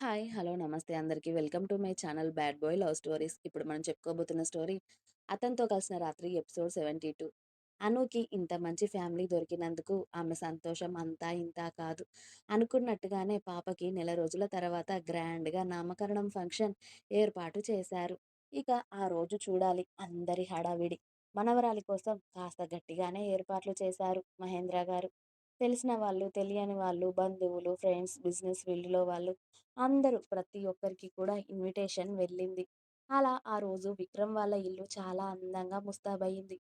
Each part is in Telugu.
హాయ్! హలో! నమస్తే అందరికీ welcome to my channel 'bad boy love stories'. ఇప్పుడు మనం చెప్పుకోబోతున్న స్టోరీ 'అతనితో కలిసిన రాత్రి' ఎపిసోడ్ 72. అనుకి ఇంత మంచి ఫ్యామిలీ దొరికినందుకు ఆమె సంతోషం అంతా ఇంతా కాదు. అనుకున్నట్టుగానే పాపకి నెల రోజుల తర్వాత గ్రాండ్‌గా నామకరణం ఫంక్షన్ ఏర్పాటు చేశారు. ఇక ఆ రోజు చూడాలి అందరి హడావిడి. మనవరాలి కోసం కాస్త గట్టిగానే ఏర్పాట్లు చేశారు మహేంద్ర గారు. తెలిసిన వాళ్ళు, తెలియని వాళ్ళు, బంధువులు, ఫ్రెండ్స్, బిజినెస్ ఫీల్డ్‌లో వాళ్ళు అందరూ ప్రతి ఒక్కరికి కూడా ఇన్విటేషన్ వెళ్ళింది. అలా ఆ రోజు విక్రమ్ వాళ్ళ ఇల్లు చాలా అందంగా ముస్తాబయ్యింది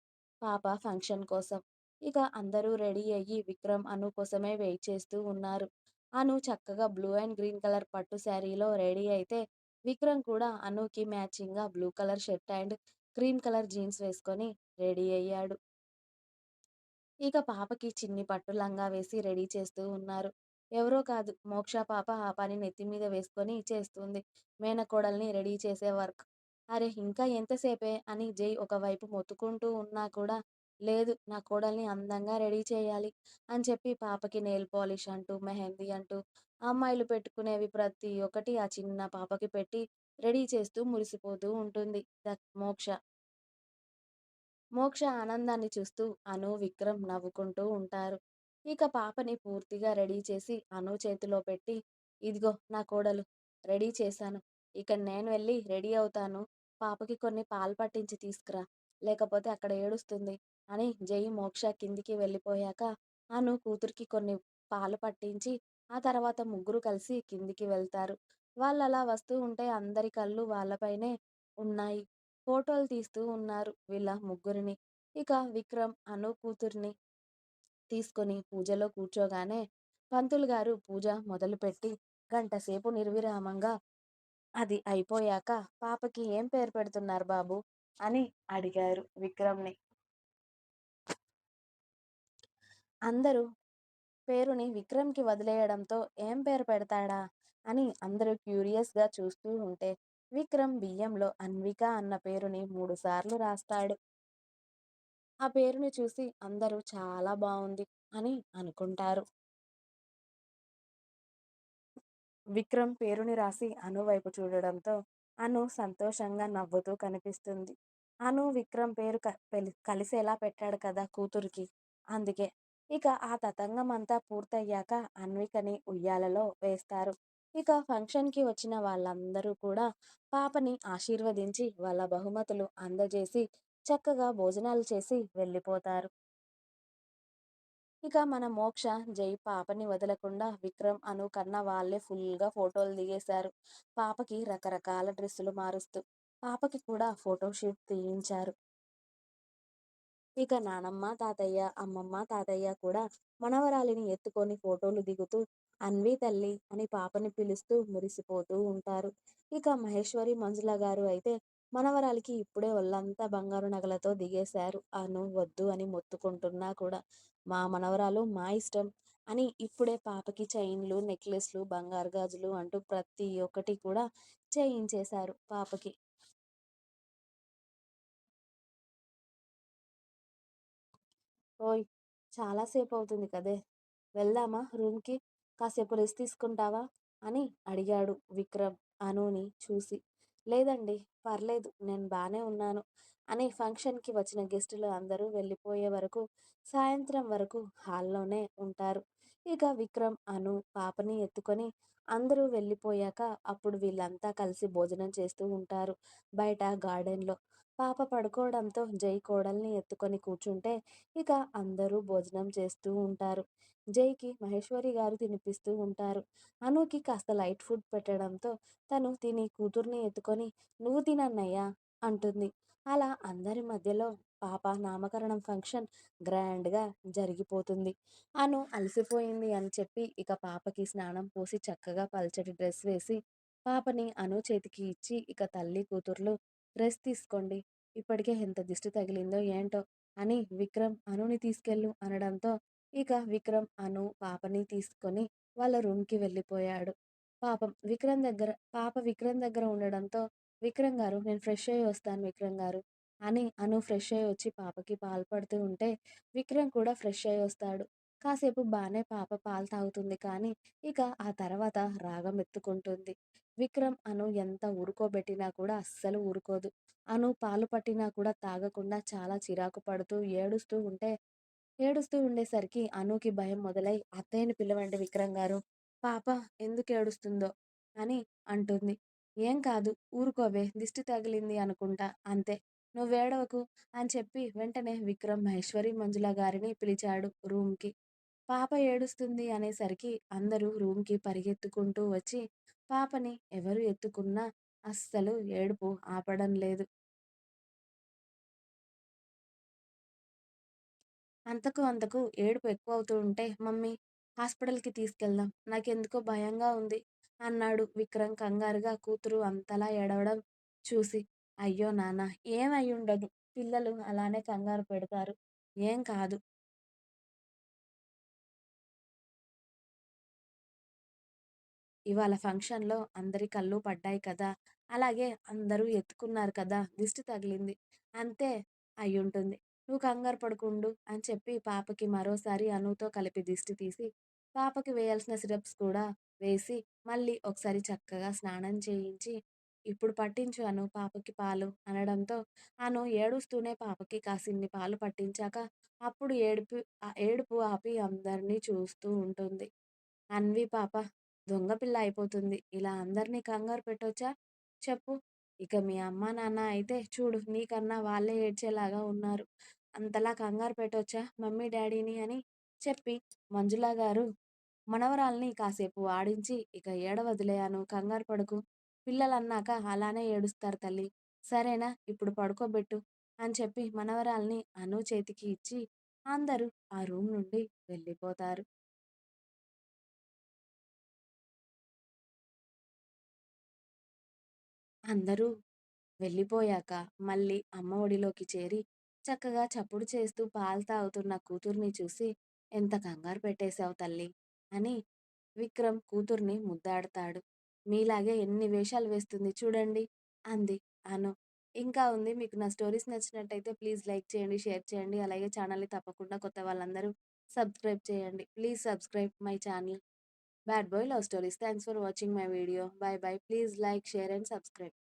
పాప ఫంక్షన్ కోసం. ఇక అందరూ రెడీ అయ్యి విక్రమ్, అను కోసమే వెయిట్ చేస్తూ ఉన్నారు. అను చక్కగా బ్లూ అండ్ గ్రీన్ కలర్ పట్టు శారీలో రెడీ అయితే, విక్రమ్ కూడా అనుకి మ్యాచింగ్‌గా blue colour shirt and cream colour jeans వేసుకొని రెడీ అయ్యాడు. ఇక పాపకి చిన్ని పట్టు లంగా వేసి రెడీ చేస్తూ ఉన్నారు. ఎవరో కాదు మోక్ష పాప ఆ పని నెత్తి మీద వేసుకొని చేస్తుంది. మేనకోడల్ని రెడీ చేసే వర్క్. అరే ఇంకా ఎంతసేపే అని జై ఒకవైపు మొత్తుకుంటూ ఉన్నా కూడా లేదు నా కోడల్ని అందంగా రెడీ చేయాలి అని చెప్పి పాపకి నెయిల్ పాలిష్ అంటూ, మెహందీ అంటూ అమ్మాయిలు పెట్టుకునేవి ప్రతి ఒక్కటి ఆ చిన్న పాపకి పెట్టి రెడీ చేస్తూ మురిసిపోతూ ఉంటుంది ద మోక్ష. మోక్ష ఆనందాన్ని చూస్తూ అను, విక్రమ్ నవ్వుకుంటూ ఉంటారు. ఇక పాపని పూర్తిగా రెడీ చేసి అను చేతిలో పెట్టి ఇదిగో నా కోడలు రెడీ చేశాను. ఇక నేను వెళ్ళి రెడీ అవుతాను. పాపకి కొన్ని పాలు పట్టించి తీసుకురా. లేకపోతే అక్కడ ఏడుస్తుంది అని జై మోక్ష కిందికి వెళ్ళిపోయాక అను కూతురికి కొన్ని పాలు పట్టించి ఆ తర్వాత ముగ్గురు కలిసి కిందికి వెళ్తారు. వాళ్ళు అలా వస్తూ ఉంటే అందరి కళ్ళు వాళ్ళపైనే ఉన్నాయి. ఫోటోలు తీస్తూ ఉన్నారు వీళ్ళ ముగ్గురిని. ఇక విక్రమ్, అను కూతుర్ని తీసుకొని పూజలో కూర్చోగానే పంతులు గారు పూజ మొదలుపెట్టి గంటసేపు నిర్విరామంగా అది అయిపోయాక పాపకి ఏం పేరు పెడుతున్నారు బాబు అని అడిగారు విక్రమ్‌ని. అందరూ పేరుని విక్రమ్‌కి వదిలేయడంతో ఏం పేరు పెడతాడా అని అందరూ క్యూరియస్‌గా చూస్తూ ఉంటే విక్రమ్ బియ్యంలో అన్విక అన్న పేరుని మూడుసార్లు రాస్తాడు. ఆ పేరుని చూసి అందరూ చాలా బాగుంది అని అనుకుంటారు. విక్రమ్ పేరుని రాసి అను వైపు చూడడంతో అను సంతోషంగా నవ్వుతూ కనిపిస్తుంది. అను, విక్రమ్ పేరు కలిసేలా పెట్టాడు కదా కూతురికి. అందుకే. ఇక ఆ తతంగం అంతా పూర్తయ్యాక అన్వికని ఉయ్యాలలో వేస్తారు. ఇక ఫంక్షన్‌కి వచ్చిన వాళ్ళందరూ కూడా పాపని ఆశీర్వదించి వాళ్ళ బహుమతులు అందజేసి చక్కగా భోజనాలు చేసి వెళ్ళిపోతారు. ఇక మన మోక్ష, జై పాపని వదలకుండా విక్రమ్, అను కన్న వాళ్ళే ఫుల్‌గా ఫోటోలు దిగేశారు. పాపకి రకరకాల డ్రెస్సులు మారుస్తూ. పాపకి కూడా ఫోటోషూట్ తీయించారు. ఇక నానమ్మ, తాతయ్య, అమ్మమ్మ, తాతయ్య కూడా మనవరాలిని ఎత్తుకొని ఫోటోలు దిగుతూ అన్వి తల్లి అని పాపని పిలుస్తూ మురిసిపోతూ ఉంటారు. ఇక మహేశ్వరి, మంజుల గారు అయితే మనవరాలికి ఇప్పుడే ఒళ్ళంతా బంగారు నగలతో దిగేశారు. అను వద్దు అని మొత్తుకుంటున్నా కూడా మా మనవరాలు మా ఇష్టం అని ఇప్పుడే పాపకి చైన్‌లు, నెక్లెస్‌లు, బంగారు గాజులు అంటూ ప్రతి ఒక్కటి కూడా చేయించేశారు పాపకి. ఓయ్! చాలాసేపు అవుతుంది కదే! వెళ్దామా రూమ్‌కి? కాసేపు రెస్ట్ తీసుకుంటావా? అని అడిగాడు విక్రమ్ అనుని చూసి. లేదండి. పర్లేదు. నేను బాగానే ఉన్నాను అని ఫంక్షన్‌కి వచ్చిన గెస్టులు అందరూ వెళ్ళిపోయే వరకు సాయంత్రం వరకు హాల్లోనే ఉంటారు. ఇక విక్రమ్, అను పాపని ఎత్తుకొని అందరూ వెళ్ళిపోయాక అప్పుడు వీళ్ళంతా కలిసి భోజనం చేస్తూ ఉంటారు బయట గార్డెన్‌లో. పాప పడుకోవడంతో జై కోడల్ని ఎత్తుకొని కూర్చుంటే ఇక అందరూ భోజనం చేస్తూ ఉంటారు. జైకి మహేశ్వరి గారు తినిపిస్తూ ఉంటారు. అనుకి కాస్త లైట్ ఫుడ్ పెట్టడంతో తను తిని కూతుర్ని ఎత్తుకొని నువ్వు తినన్నయ్యా అంటుంది. అలా అందరి మధ్యలో పాప నామకరణం ఫంక్షన్ గ్రాండ్‌గా జరిగిపోతుంది. అను అలసిపోయింది అని చెప్పి ఇక పాపకి స్నానం పోసి చక్కగా పల్చటి డ్రెస్ వేసి పాపని అను చేతికి ఇచ్చి ఇక తల్లి కూతుర్లు రెస్ట్ తీసుకోండి. ఇప్పటికే ఎంత దిష్టి తగిలిందో ఏంటో అని విక్రమ్ అనుని తీసుకెళ్ళు అనడంతో ఇక విక్రమ్, అను పాపని తీసుకొని వాళ్ళ రూమ్‌కి వెళ్ళిపోయాడు. పాపం విక్రమ్ దగ్గర పాప విక్రమ్ దగ్గర ఉండడంతో విక్రమ్ గారు నేను ఫ్రెష్ అయ్యి వస్తాను విక్రమ్ గారు అని అను ఫ్రెష్ అయ్యి వచ్చి పాపకి పాలు పడుతూ ఉంటే విక్రమ్ కూడా ఫ్రెష్ అయ్యి వస్తాడు. కాసేపు బాగానే పాప పాలు తాగుతుంది కానీ, ఇక ఆ తర్వాత రాగం ఎత్తుకుంటుంది. విక్రమ్, అను ఎంత ఊరుకోబెట్టినా కూడా అస్సలు ఊరుకోదు. అను పాలు పట్టినా కూడా తాగకుండా చాలా చిరాకు పడుతూ, ఏడుస్తూ ఉంటే ఏడుస్తూ ఉండేసరికి అనుకి భయం మొదలై "అత్తయ్యని పిలవండి విక్రమ్ గారు. పాప ఎందుకు ఏడుస్తుందో అని అంటుంది. "ఏం కాదు ఊరుకోవే దిష్టి తగిలింది అనుకుంటా అంతే. నువ్వేడవకు" అని చెప్పి వెంటనే విక్రమ్ మహేశ్వరి, మంజుల గారిని పిలిచాడు రూమ్‌కి. పాప ఏడుస్తుంది అనేసరికి అందరూ రూమ్‌కి పరిగెత్తుకుంటూ వచ్చి పాపని ఎవరు ఎత్తుకున్నా అస్సలు ఏడుపు ఆపడం లేదు. అంతకు అంతకు ఏడుపు ఎక్కువ అవుతూ ఉంటే మమ్మీ హాస్పిటల్‌కి తీసుకెళ్దాం. నాకెందుకో భయంగా ఉంది అన్నాడు విక్రమ్ కంగారుగా కూతురు అంతలా ఏడవడం చూసి. అయ్యో నాన్న ఏం ఉండదు పిల్లలు అలానే కంగారు పెడతారు. ఏం కాదు. ఇవాళ ఫంక్షన్‌లో అందరి కళ్ళు పడ్డాయి కదా! అలాగే అందరూ ఎత్తుకున్నారు కదా! దిష్టి తగిలింది. అంతే అయ్యుంటుంది. నువ్వు కంగారు పడుకుండు అని చెప్పి పాపకి మరోసారి అనుతో కలిపి దిష్టి తీసి, పాపకి వేయాల్సిన సిరప్స్ కూడా వేసి, మళ్ళీ ఒకసారి చక్కగా స్నానం చేయించి, ఇప్పుడు పట్టించు అను పాపకి పాలు అనడంతో, అను ఏడుస్తూనే పాపకి కాసిన్ని పాలు పట్టించాక, అప్పుడు ఏడుపు ఏడుపు ఆపి అందరినీ చూస్తూ ఉంటుంది. అన్వి పాప దొంగ పిల్ల అయిపోతుంది. ఇలా అందరినీ కంగారు పెట్టొచ్చా? చెప్పు. ఇక మీ అమ్మా, నాన్న అయితే చూడు నీకన్నా వాళ్ళే ఏడ్చేలాగా ఉన్నారు. అంతలా కంగారు పెట్టొచ్చా మమ్మీ, డాడీని అని చెప్పి మంజుల గారు మనవరాల్ని కాసేపు ఆడించి ఇక ఏడ అను కంగారు పడుకు పిల్లలన్నాక అలానే ఏడుస్తారు తల్లి. సరేనా ఇప్పుడు పడుకోబెట్టు అని చెప్పి మనవరాల్ని అను చేతికి ఇచ్చి అందరూ ఆ రూమ్ నుండి వెళ్ళిపోతారు. అందరూ వెళ్ళిపోయాక మళ్ళీ అమ్మ ఒడిలోకి చేరి చక్కగా చప్పుడు చేస్తూ పాలు తాగుతున్న కూతుర్ని చూసి ఎంత కంగారు పెట్టేశావు తల్లి? అని విక్రమ్ కూతుర్ని ముద్దాడతాడు. మీలాగే ఎన్ని వేషాలు వేస్తుంది చూడండి అంది. అను ఇంకా ఉంది. మీకు నా స్టోరీస్ నచ్చినట్టయితే ప్లీజ్ లైక్ చేయండి షేర్ చేయండి. అలాగే ఛానల్ని తప్పకుండా కొత్త వాళ్ళందరూ సబ్స్క్రైబ్ చేయండి. Please subscribe my channel. Bad boy love stories. Thanks for watching my video. Bye bye. Please like share and subscribe.